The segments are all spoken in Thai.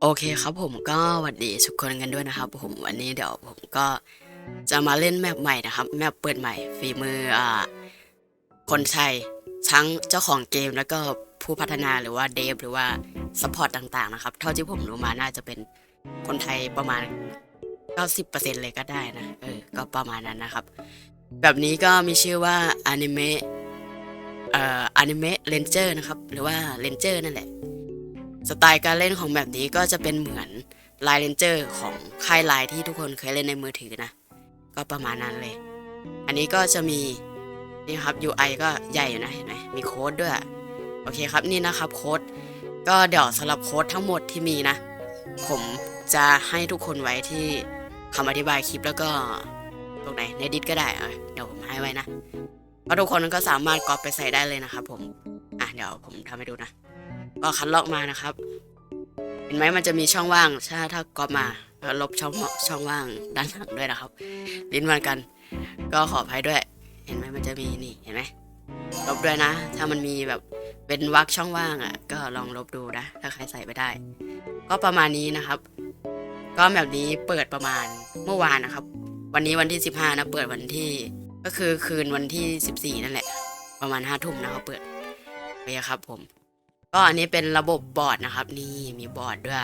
โอเคครับผมก็หวัดดีทุกคนกันด้วยนะครับ ผมวันนี้เดี๋ยวผมก็จะมาเล่นแมปใหม่นะครับแมปเปิดใหม่ฝีมืออ่าคนไทยทั้งเจ้าของเกมแล้วก็ผู้พัฒนาหรือว่าเดฟหรือว่าสปอร์ตต่างๆนะครับ เท่าที่ผมรู้มาน่าจะเป็นคนไทยประมาณ 90%เลยก็ได้นะเออก็ประมาณนั้นนะครับ แบบนี้ก็มีชื่อว่าอนิเมะเอ่ออนิเมะเลนเจอร์นะครับ หรือว่าเลนเจอร์นั่นแหละ สไตล์การเล่นของแบบนี้ก็จะเป็นเหมือนไลน์เลนเจอร์ของค่ายไลน์ที่ทุกคนเคยเล่นในมือถือนะ ก็ประมาณนั้นเลย อันนี้ก็จะมีนี่ครับ UI ก็ใหญ่อยู่นะเห็นไหมมีโค้ดด้วย โอเคครับนี่นะครับโค้ดก็เดี๋ยวสำหรับโค้ดทั้งหมดที่มีนะ ผมจะให้ทุกคนไว้ที่คำอธิบายคลิปแล้วก็ตรงไหนในดิสก็ได้เออเดี๋ยวผมให้ไว้นะเพราะทุกคนก็สามารถก๊อปไปใส่ได้เลยนะครับผม อะเดี๋ยวผมทำให้ดูนะ ก็คัดลอกมานะครับ เห็นไหมมันจะมีช่องว่าง ถ้าถ้าก๊อปมาก็ลบช่องช่องว่างด้านหลังด้วยนะครับ ลิ้นมือนกัน ก็ขออภัยด้วย เห็นไหมมันจะมีนี่เห็นไหมลบด้วยนะ ถ้ามันมีแบบเป็นวรรคช่องว่างอะ ก็ลองลบดูนะ ถ้าใครใส่ไปได้ ก็ประมาณนี้นะครับ ก็แบบนี้เปิดประมาณเมื่อวานนะครับ วันนี้วันที่ 15นะเปิดวันที่ก็คือคืนวันที่ 14 นั่นแหละ ประมาณห้าทุ่มนะครับเปิดโอเคครับผม ก็อันนี้เป็นระบบบอร์ดนะครับ นี่มีบอร์ดด้วย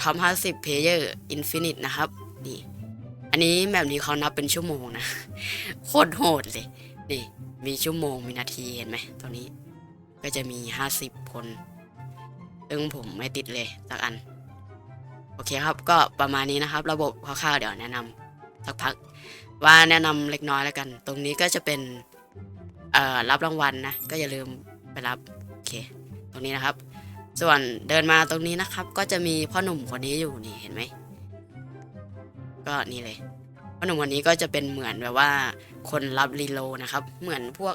ท็อป50 player infinite นะครับนี่อันนี้แบบนี้เขานับเป็นชั่วโมงนะ โคตรโหดเลย นี่ มีชั่วโมงมีนาทีเห็นไหมตรงนี้ ก็จะมี50คน ซึ่งผมไม่ติดเลยสักอัน โอเคครับก็ประมาณนี้นะครับ ระบบคร่าวๆเดี๋ยวแนะนำสักพัก ว่าแนะนำเล็กน้อยแล้วกัน ตรงนี้ก็จะเป็นรับรางวัลนะ ก็อย่าลืมไปรับ ตรงนี้นะครับ ส่วนเดินมาตรงนี้นะครับ ก็จะมีพ่อหนุ่มคนนี้อยู่นี่เห็นไหมก็นี่เลยพ่อหนุ่มคนนี้ก็จะเป็นเหมือนแบบว่า คนรับรีโลนะครับ เหมือนพวก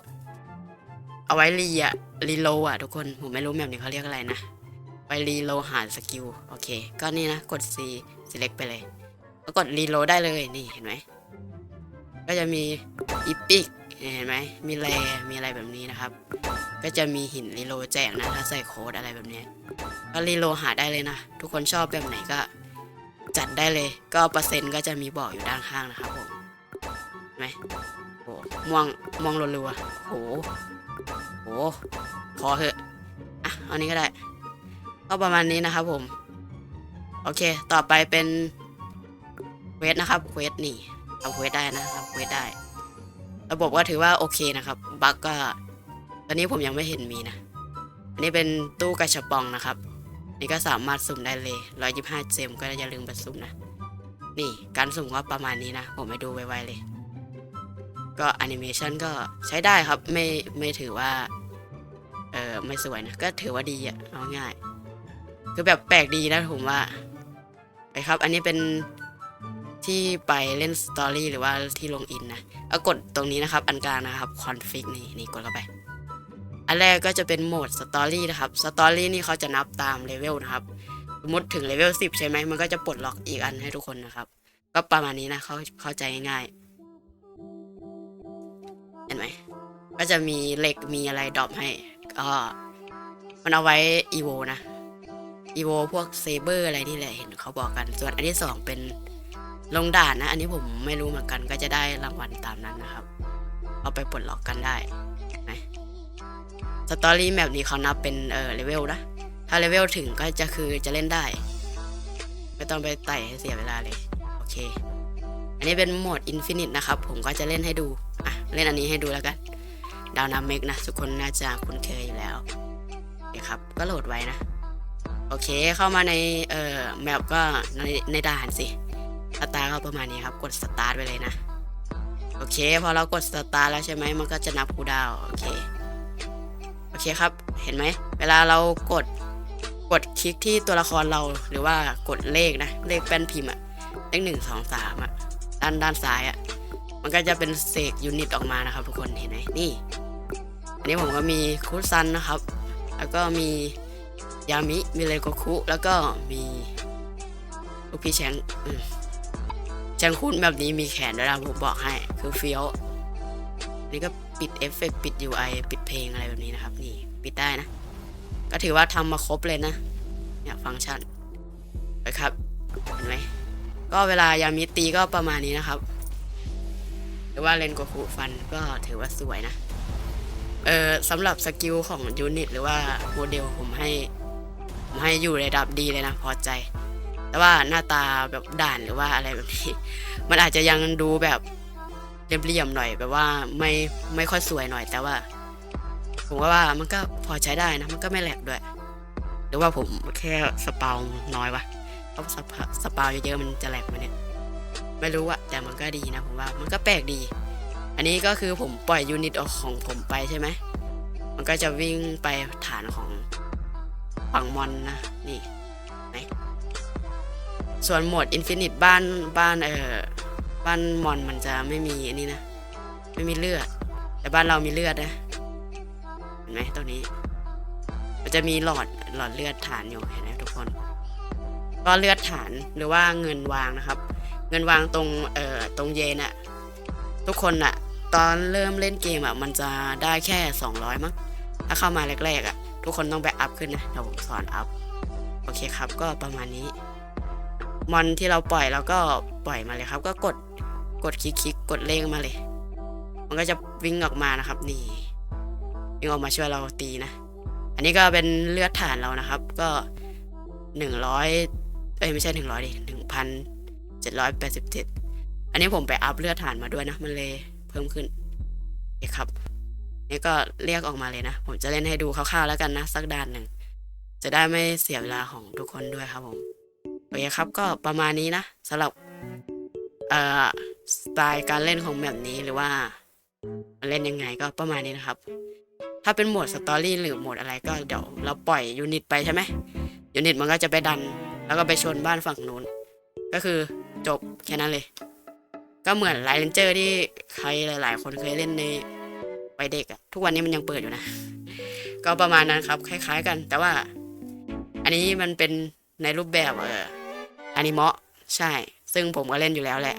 เอาไว้รีอะรีโลอะทุกคนผมไม่รู้แบบนี้เขาเรียกอะไรนะไปรีโลหาสกิลโอเค ก็นี่นะกด C select ไปเลยแล้วกดรีโลได้เลยนี่เห็นไหมก็จะมีอีพิก เห็นไหมมีแรมีอะไรแบบนี้นะครับ ก็จะมีหินรีโลแจกนะถ้าใส่โค้ดอะไรแบบนี้ก็รีโลหาได้เลยนะ ทุกคนชอบแบบไหนก็ จัดได้เลยก็เปอร์เซ็นต์ก็จะมีบอกอยู่ด้านข้างนะครับผมเห็นไหมโอ้ม่วงม่วงรัวๆโหโหพอเถอะอะอานี้ก็ได้ ก็ประมาณนี้นะครับผม โอเค ต่อไปเป็นเควสนะครับเควสนี่ทำเควสได้นะทำเควสได้ ระบบก็ถือว่าโอเคนะครับบั๊กก็ตอนนี้ผมยังไม่เห็นมีนะอันนี้เป็นตู้กระชับปองนะครับ นี่ก็สามารถสุ่มได้เลย125เจมก็อย่าลืมไปสุ่มนะ นี่การสุ่มก็ประมาณนี้นะ ผมไปดูไวๆเลย ก็แอนิเมชันก็ใช้ได้ครับไม่ไม่ถือว่าเออไม่สวยนะ ก็ถือว่าดีอะเอาง่าย คือแบบแปลกดีนะผมว่าไปครับ อันนี้เป็น ที่ไปเล่นสตอรี่หรือว่าที่ลงอินนะเอากดตรงนี้นะครับ อันกลางนะครับคอนฟิกนี่นี่กดเข้าไป อันแรกก็จะเป็นโหมดสตอรี่นะครับสตอรี่นี่เขาจะนับตามเลเวลนะครับสมมติถึงเลเวล10 ใช่ไหมมันก็จะปลดล็อกอีกอันให้ทุกคนนะครับ ก็ประมาณนี้นะเขาเข้าใจง่ายๆเห็นไหมก็จะมีเหล็กมีอะไรดรอปให้ก็มันเอาไว้อีโวนะอีโวพวกเซเบอร์อะไรนี่แหละเห็นเขาบอกกัน ส่วนอันที่สองเป็น ลงด่านนะ อันนี้ผมไม่รู้เหมือนกันก็จะได้รางวัลตามนั้นนะครับ เอาไปปลดล็อกกันได้ไหมสตอรี่แมปนี้เขานับเป็นเออเลเวลนะ ถ้าเลเวลถึงก็จะคือจะเล่นได้ ไม่ต้องไปไต่ให้เสียเวลาเลย โอเค อันนี้เป็นโหมดอินฟินิตนะครับ ผมก็จะเล่นให้ดู อะ เล่นอันนี้ให้ดูแล้วกัน ดาวนาเมกนะ ทุกคนน่าจะคุ้นเคยอยู่แล้วโอเคครับ ก็โหลดไว้นะ โอเคเข้ามาในเอ่อแมปก็ในในด่านสิ สตาร์ทก็ประมาณนี้ครับ กดสตาร์ทไปเลยนะ โอเค พอเรากดสตาร์ทแล้วใช่ไหมมันก็จะนับคูดาวโอเค โอเคครับ เห็นไหม เวลาเรากด กดคลิกที่ตัวละครเรา หรือว่ากดเลขนะ เลขแป้นพิมพ์อะเลขหนึ่งสองสามอะด้านด้านซ้ายอะมันก็จะเป็นเศษยูนิตออกมานะครับ ทุกคน เห็นไหมนี่ อันนี้ผมก็มีคุซันนะครับ แล้วก็มียามิ มีเลโกคุ แล้วก็มีลูกพี่แชงอืม แชงคุณแบบนี้มีแขนด้วยนะผมบอกให้ คือเฟี้ยว นี่ก็ปิดเอฟเฟกปิด UI ปิดเพลงอะไรแบบนี้นะครับ นี่ปิดได้นะ ก็ถือว่าทำมาครบเลยนะ เนี่ยฟังก์ชันครับ เห็นไหม ก็เวลายามิตีก็ประมาณนี้นะครับ หรือว่าเลนโกคุฟันก็ถือว่าสวยนะ เออสำหรับสกิลของยูนิตหรือว่าโมเดลผมให้ ผมให้อยู่ระดับดีเลยนะ พอใจ แต่ว่าหน้าตาแบบด่านหรือว่าอะไรแบบนี้ มันอาจจะยังดูแบบเรียบๆหน่อยแบบว่าไม่ไม่ค่อยสวยหน่อย แต่ว่า ผมว่ามันก็พอใช้ได้นะ มันก็ไม่แหลกด้วย หรือว่าผมแค่สเปาน้อยวะเพราะสเปาสเปาเยอะๆมันจะแหลกไหมเนี่ย ไม่รู้อะแต่มันก็ดีนะผมว่ามันก็แปลกดี อันนี้ก็คือผมปล่อยยูนิตออกของผมไปใช่ไหมมันก็จะวิ่งไปฐานของฝั่งมอนนะนี่ ส่วนโหมดอินฟินิตบ้านบ้านเออบ้านมอนมันจะไม่มีอันนี้นะ ไม่มีเลือด แต่บ้านเรามีเลือดนะ เห็นไหมตรงนี้ มันจะมีหลอดหลอดเลือดฐานอยู่เห็นไหมทุกคน ก็เลือดฐานหรือว่าเงินวางนะครับ เงินวางตรงเอ่อตรงเยนอะทุกคนอะตอนเริ่มเล่นเกมอะมันจะได้แค่ 200 มั้งถ้าเข้ามาแรกๆอะทุกคนต้องไปอัพขึ้นนะเดี๋ยวผมสอนอัพ โอเคครับก็ประมาณนี้ มอนที่เราปล่อยเราก็ปล่อยมาเลยครับ ก็กดกดคลิกๆกกดเลขมาเลย มันก็จะวิ่งออกมานะครับนี่วิ่งออกมาช่วยเราตีนะ อันนี้ก็เป็นเลือดฐานเรานะครับ ก็หนึ่งร้อยเอ้ยไม่ใช่หนึ่งร้อยดิหนึ่งพันเจ็ดร้อยแปดสิบเจ็ดอันนี้ผมไปอัพเลือดฐานมาด้วยนะ มันเลยเพิ่มขึ้นโอเคครับนี่ก็เรียกออกมาเลยนะ ผมจะเล่นให้ดูคร่าวๆแล้วกันนะ สักด่านหนึ่งจะได้ไม่เสียเวลาของทุกคนด้วยครับผม โอเคครับก็ประมาณนี้นะสำหรับเอ่อสไตล์การเล่นของแบบนี้หรือว่าเล่นยังไงก็ประมาณนี้นะครับ ถ้าเป็นโหมดสตอรี่หรือโหมดอะไรก็เดี๋ยวเราปล่อยยูนิตไปใช่ไหมยูนิตมันก็จะไปดัน แล้วก็ไปชนบ้านฝั่งนู้น ก็คือจบแค่นั้นเลย ก็เหมือนไลน์เลนเจอร์ที่ใครหลาย ๆ คนเคยเล่นในวัยเด็กอะทุกวันนี้มันยังเปิดอยู่นะ ก็ประมาณนั้นครับ คล้าย ๆ กัน แต่ว่า อันนี้มันเป็นในรูปแบบเออ อนิเมะใช่ ซึ่งผมก็เล่นอยู่แล้วแหละ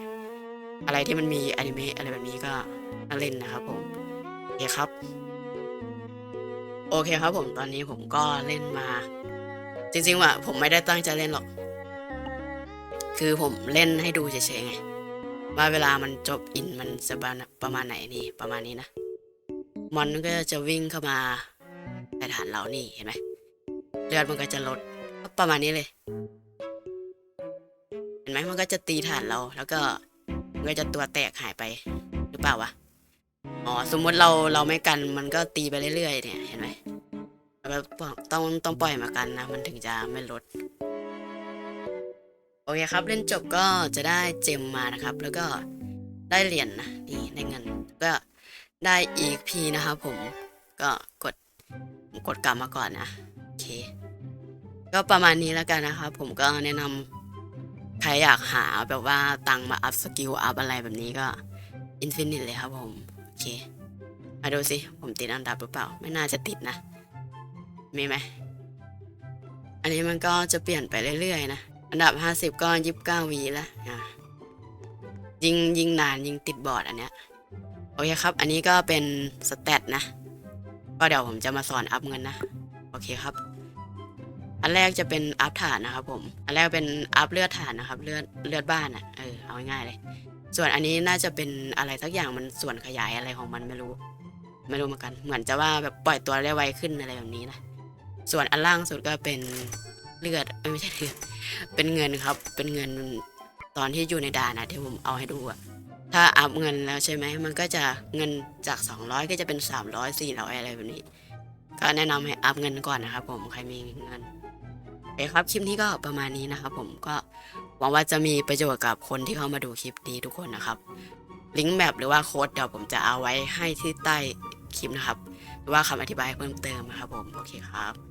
อะไรที่มันมีอนิเมะอะไรแบบนี้ก็มาเล่นนะครับผมโอเคครับ โอเคครับผมตอนนี้ผมก็เล่นมา จริงๆว่าผมไม่ได้ตั้งใจเล่นหรอก คือผมเล่นให้ดูเฉยๆไงว่าเวลามันจบอินมันจะประมาณไหนนี่ประมาณนี้นะมอนก็จะวิ่งเข้ามาในฐานเรานี่เห็นไหมเลือดมันก็จะลดก็ประมาณนี้เลย ห็นไหมมันก็จะตีฐานเรา แล้วก็มันก็จะตัวแตกหายไปหรือเปล่าวะอ๋อสมมุติเราเราไม่กันมันก็ตีไปเรื่อยๆเนี่ยเห็นไหมแล้วก็ต้องต้องปล่อยมากันนะ มันถึงจะไม่ลดโอเคครับ เล่นจบก็จะได้เจมมานะครับ แล้วก็ได้เหรียญนนะนี่ได้เงินก็ได้ EP นะครับผมก็กดกดกลับมาก่อนนะโอเค ก็ประมาณนี้แล้วกันนะครับผมก็แนะนำ ใครอยากหาแบบว่าตังมาอัพสกิลอัพอะไรแบบนี้ก็อินฟินิตเลยครับผม โอเค มาดูสิ ผมติดอันดับหรือเปล่า ไม่น่าจะติดนะ มีไหม อันนี้มันก็จะเปลี่ยนไปเรื่อยๆนะ อันดับ 50 ก็29วีแล้วยิงยิงนานยิงติดบอร์ดอันเนี้ย โอเคครับ อันนี้ก็เป็นสเตตนะ ก็เดี๋ยวผมจะมาสอนอัพเงินนะ โอเคครับ อันแรกจะเป็นอัพฐานนะครับผม อันแรกเป็นอัพเลือดฐานนะครับ เลือดเลือดบ้านอะ เออ เอาง่ายๆเลย ส่วนอันนี้น่าจะเป็นอะไรสักอย่างมันส่วนขยายอะไรของมันไม่รู้ ไม่รู้เหมือนกัน เหมือนจะว่าแบบปล่อยตัวได้ไวขึ้นอะไรแบบนี้นะ ส่วนอันล่างสุดก็เป็นเลือดไม่ใช่เลือด เป็นเงินครับ เป็นเงินตอนที่อยู่ในด่านนะที่ผมเอาให้ดูอะถ้าอัพเงินแล้วใช่ไหม มันก็จะเงินจาก 200 ก็จะเป็น 300 400 อะไรแบบนี้ ก็แนะนำให้อัพเงินก่อนนะครับผม ใครมีเงิน เคครับคลิปนี้ก็ประมาณนี้นะครับ ผมก็หวังว่าจะมีประโยชน์กับคนที่เข้ามาดูคลิปนี้ทุกคนนะครับ ลิงก์แมปหรือว่าโค้ดเดี๋ยวผมจะเอาไว้ให้ที่ใต้คลิปนะครับ หรือว่าคำอธิบายเพิ่มเติมนะครับผมโอเคครับ